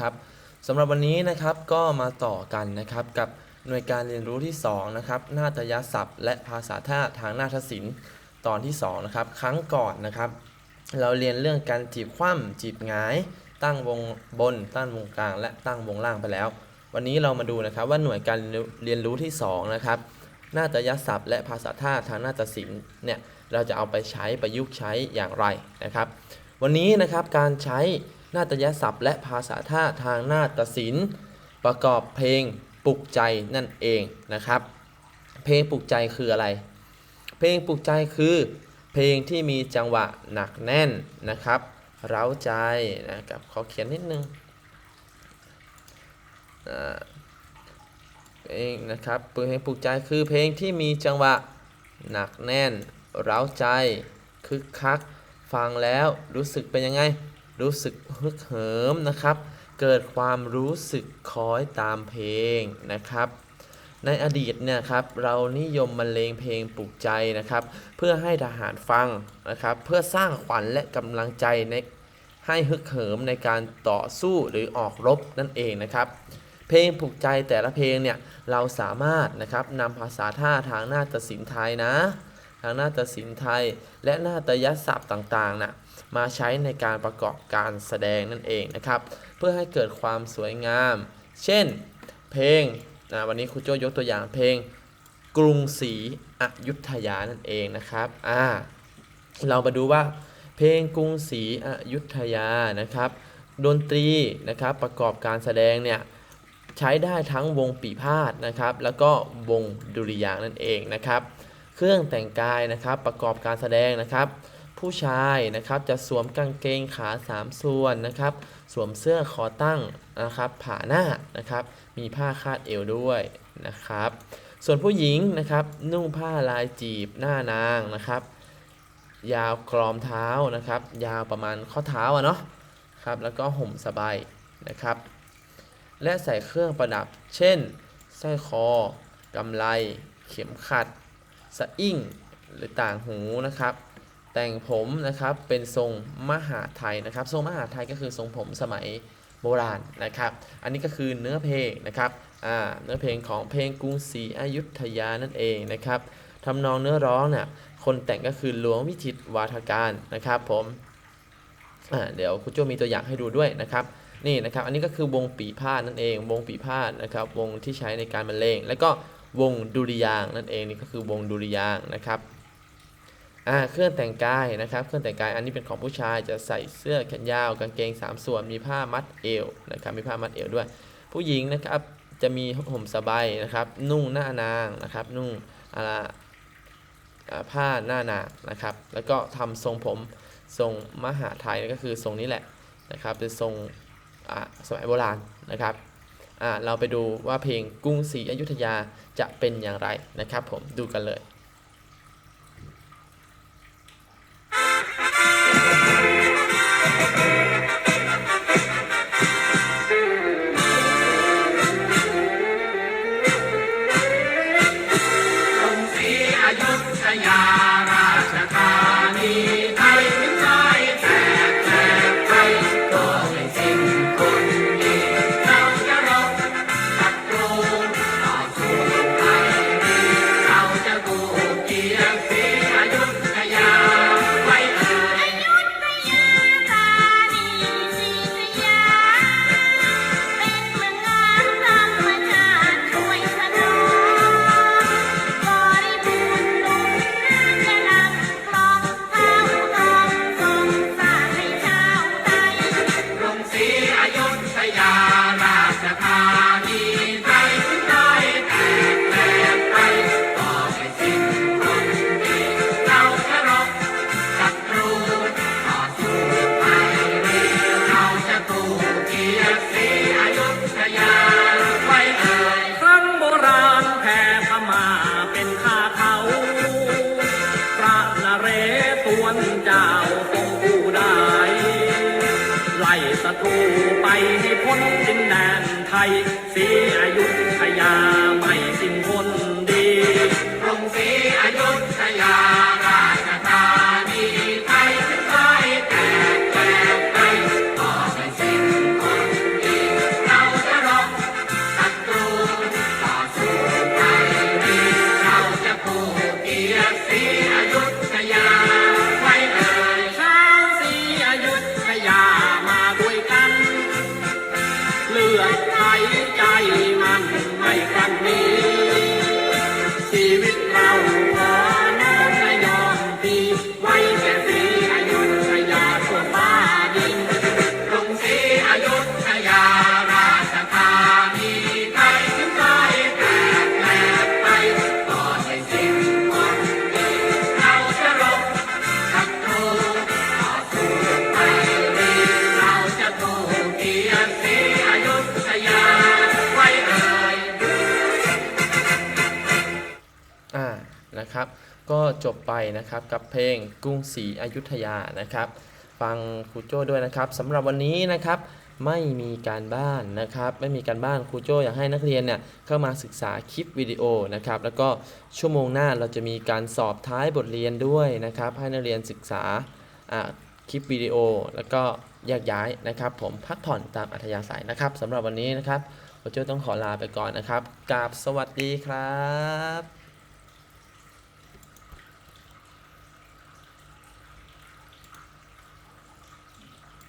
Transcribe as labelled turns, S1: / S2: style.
S1: ครับสำหรับวันนี้นะครับก็มาต่อกันนะครับกับหน่วยการเรียนรู้ที่2นะครับนาฏยศัพท์ และภาษาท่าทางนาฏศิลป์ตอนที่2นะครับครั้งก่อนนะครับ เราเรียนเรื่องการจีบคว่ำจีบหงาย ตั้งวงบน ตั้งวงกลาง และตั้งวงล่างไปแล้ว วันนี้เรามาดูนะครับว่าหน่วยการเรียนรู้ที่2นะครับนาฏยศัพท์ และภาษาท่าทางนาฏศิลป์เนี่ยเราจะเอาไปใช้ประยุกต์ใช้อย่างไรนะครับ วันนี้นะครับการใช้ นาฏยศัพท์ และภาษาท่าทางนาฏศิลป์ ประกอบเพลงปลุกใจนั่นเองนะครับ เพลงปลุกใจคืออะไร เพลงปลุกใจคือ เพลงที่มีจังหวะหนักแน่นนะครับเร้าใจนะครับขอเขียนนิดนึงเพลงนะครับเพลงปลุกใจคือเพลงที่มีจังหวะหนักแน่น เร้าใจคึกคัก ฟังแล้วรู้สึกเป็นยังไง รู้สึกฮึกเหิมนะครับ เกิดความรู้สึกคล้อยตามเพลงนะครับ ในอดีตเนี่ยครับเรานิยมบรรเลงเพลงปลุกใจนะครับ เพื่อให้ทหารฟังนะครับ เพื่อสร้างขวัญและกำลังใจในให้ฮึกเหิมในการต่อสู้หรือออกรบนั่นเองนะครับ เพลงปลุกใจแต่ละเพลงเนี่ยเราสามารถนะครับนำภาษาท่าทางหน้าฏศิลป์ไทยนะ ทางนาฏศิลป์ไทย และนาฏยศัพท์ต่างๆนะมาใช้ในการประกอบการแสดงนั่นเองนะครับ เพื่อให้เกิดความสวยงาม เช่น เพลงนะวันนี้ครูโจยกตัวอย่างเพลงกรุงศรีอยุธยานั่นเองนะครับอ่าเรามาดูว่าเพลงกรุงศรีอยุธยานะครับ ดนตรีนะครับประกอบการแสดงเนี่ยใช้ได้ทั้งวงปีพาดนะครับ แล้วก็วงดุริยางนั่นเองนะครับ เครื่องแต่งกายนะครับ ประกอบการแสดงนะครับ ผู้ชายนะครับจะสวมกางเกงขา 3 ส่วนนะครับ สวมเสื้อคอตั้งนะครับผ่าหน้านะครับ มีผ้าคาดเอวด้วยนะครับ ส่วนผู้หญิงนะครับ นุ่งผ้าลายจีบหน้านางนะครับ ยาวกรอมเท้านะครับ ยาวประมาณข้อเท้าอะเนาะครับแล้วก็ห่มสบายนะครับ และใส่เครื่องประดับ เช่นสร้อยคอกำไล เข็มขัด สะอิ่งหรือต่างหูนะครับ แต่งผมนะครับเป็นทรงมหาไทยนะครับ ทรงมหาไทยก็คือทรงผมสมัยโบราณนะครับ อันนี้ก็คือเนื้อเพลงนะครับเนื้อเพลงของเพลงกรุงศรีอยุธยานั่นเองนะครับทำนองเนื้อร้องเนี่ยคนแต่งก็คือหลวงวิจิตวาทการนะครับผมเดี๋ยวคุณโจมีตัวอย่างให้ดูด้วยนะครับนี่นะครับ อันนี้ก็คือวงปีพาดนั่นเอง วงปีพาดนะครับ วงที่ใช้ในการบรรเลงแล้วก็ วงดุริยางนั่นเองนี่ก็คือวงดุริยางนะครับอ่าเครื่องแต่งกายนะครับ เครื่องแต่งกายอันนี้เป็นของผู้ชายจะใส่เสื้อแขนยาวกางเกง 3 ส่วนมีผ้ามัดเอวนะครับมีผ้ามัดเอวด้วย ผู้หญิงนะครับจะมีห่มสบายนะครับ นุ่งหน้านางนะครับ นุ่งอะไรผ้าหน้านางนะครับ แล้วก็ทำทรงผมทรงมหาไทยก็คือทรงนี้แหละนะครับเป็นทรงสมัยโบราณนะครับ เราไปดูว่าเพลงกรุงศรีอยุธยาจะเป็นอย่างไรนะครับผมดูกันเลย
S2: ศว
S3: รเจ้าทรง
S4: ผู้ได้ ไล่ศัตรูไปให้พ้นดินแดนไทยศรีอยุธยาไม่
S2: พื่อใช้
S4: ใจมัน
S2: ในครั้
S1: งนี้ ก็จบไปนะครับกับเพลงกรุงศรีอยุธยานะครับ ฟังครูโจ้ด้วยนะครับสำหรับวันนี้นะครับไม่มีการบ้านนะครับ ไม่มีการบ้านครูโจ้อยากให้นักเรียนเนี่ยเข้ามาศึกษาคลิปวิดีโอนะครับ แล้วก็ชั่วโมงหน้าเราจะมีการสอบท้ายบทเรียนด้วยนะครับ ให้นักเรียนศึกษาคลิปวิดีโอ แล้วก็แยกย้ายนะครับ ผมพักผ่อนตามอัธยาศัยนะครับสำหรับวันนี้นะครับครูโจ้ต้องขอลาไปก่อนนะครับกราบสวัสดีครับ